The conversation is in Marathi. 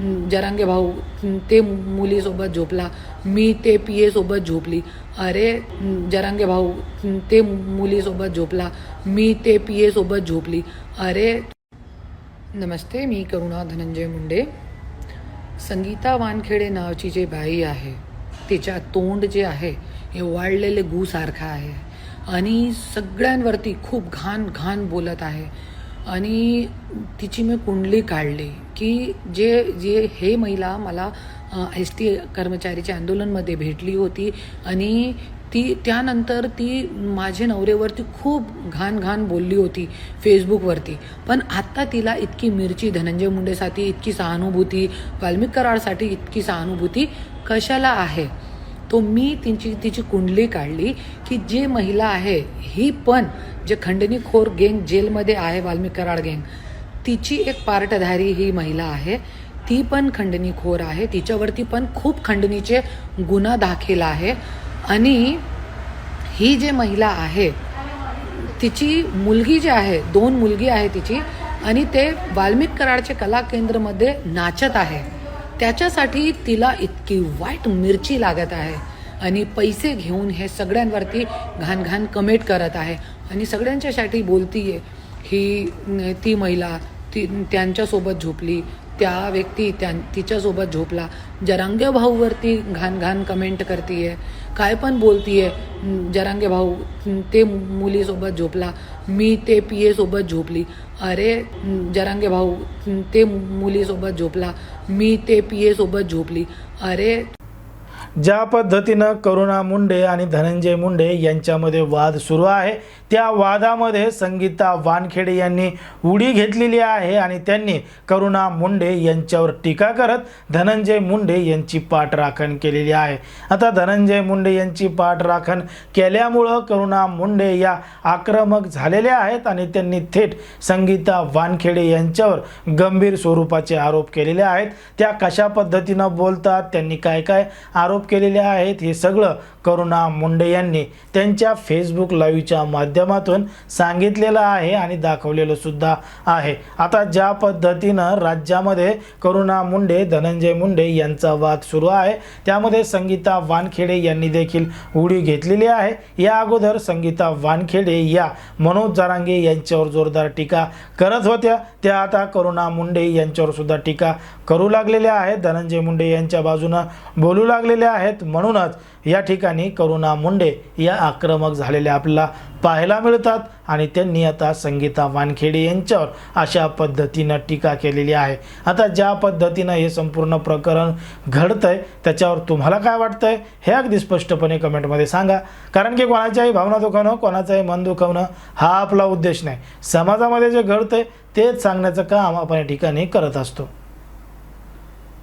जरांगे भाऊ ते मुलीसोबत झोपला मी ते पी एसोबत झोपली. अरे जरांगे भाऊ ते मुलीसोबत झोपला मी ते पी एसोबत झोपली. अरे नमस्ते मी करुणा धनंजय मुंडे. संगीता वानखेडे नावची जे बाई आहे तिच्या तोंड जे आहे हे वाळलेले गूसारखं आहे. आणि सगळ्यांवरती खूप घाण घाण बोलत आहे. आणि तिची मी कुंडली काढली. की जे जे हे महिला मला एस टी कर्मचारीच्या आंदोलनमध्ये भेटली होती आणि ती त्यानंतर ती माझ्या नवरेवरती खूप घाण घाण बोलली होती फेसबुकवरती. पण आत्ता तिला इतकी मिरची धनंजय मुंडेसाठी इतकी सहानुभूती वाल्मिक कराडसाठी इतकी सहानुभूती कशाला आहे? तो मी तिची तिची कुंडली काढली की जी महिला आहे ही पण जे खंडणीखोर गेंग जेलमध्ये आहे वाल्मिक कराड गेंग. तिची एक पार्टधारी ही महिला आहे. ती पण खंडणीखोर आहे. तिच्यावरती पण खूप खंडणीचे गुन्हा दाखल आहे. आणि ही जे महिला आहे तिची मुलगी जी आहे दोन मुलगी आहे तिची आणि ते वाल्मिक कराडचे कला केंद्रमध्ये नाचत आहे. त्याच्यासाठी तिला इतकी वाईट मिरची लागत आहे. आणि पैसे घेऊन हे सगळ्यांवरती घाण घाण कमेंट करत आहे. आणि सगळ्यांच्यासाठी बोलतीये ही ती महिला ती त्यांच्यासोबत झोपली त्या व्यक्ती त्या तिच्यासोबत झोपला. जरांगे भाऊवरती घाण घाण कमेंट करतीये. काय पण बोलतीये जरांगे भाऊ ते मुलीसोबत झोपला मी ते पी एसोबत झोपली. अरे जरांगे भाऊ ते मुलीसोबत झोपला मी ते पी एसोबत झोपली. अरे ज्या पद्धतीनं करुणा मुंडे आणि धनंजय मुंडे यांच्यामध्ये वाद सुरू आहे त्या वादामध्ये संगीता वानखेडे यांनी उडी घेतलेली आहे आणि त्यांनी करुणा मुंडे यांच्यावर टीका करत धनंजय मुंडे यांची पाठराखण केलेली आहे. आता धनंजय मुंडे यांची पाठराखण केल्यामुळं करुणा मुंडे या आक्रमक झालेल्या आहेत आणि त्यांनी थेट संगीता वानखेडे यांच्यावर गंभीर स्वरूपाचे आरोप केलेले आहेत. त्या कशा पद्धतीनं बोलतात त्यांनी काय काय आरोप केलेले आहेत. हे सगळं करुणा मुंडे यांनी त्यांच्या फेसबुक लाईव्हच्या माध्यमातून सांगितलेलं आहे आणि दाखवलेलं सुद्धा आहे. आता ज्या पद्धतीनं राज्यामध्ये करुणा मुंडे धनंजय मुंडे यांचा वाद सुरू आहे त्यामध्ये संगीता वानखेडे यांनी देखील उडी घेतलेली आहे. या अगोदर संगीता वानखेडे या मनोज जारांगे यांच्यावर जोरदार टीका करत होत्या. त्या आता करुणा मुंडे यांच्यावर सुद्धा टीका करू लागलेल्या आहेत. धनंजय मुंडे यांच्या बाजूनं बोलू लागलेल्या आहेत म्हणूनच या ठिकाणी करुणा मुंडे या आक्रमक झालेल्या आपल्याला पाहायला मिळतात. आणि त्यांनी आता संगीता वानखेडे यांच्यावर अशा पद्धतीनं टीका केलेली आहे. आता ज्या पद्धतीनं हे संपूर्ण प्रकरण घडतं आहे त्याच्यावर तुम्हाला काय वाटतं आहे हे अगदी स्पष्टपणे कमेंटमध्ये सांगा. कारण की कोणाच्याही भावना दुखवणं कोणाचंही मन दुखवणं हा आपला उद्देश नाही. समाजामध्ये जे घडतं आहे तेच सांगण्याचं काम आपण या ठिकाणी करत असतो.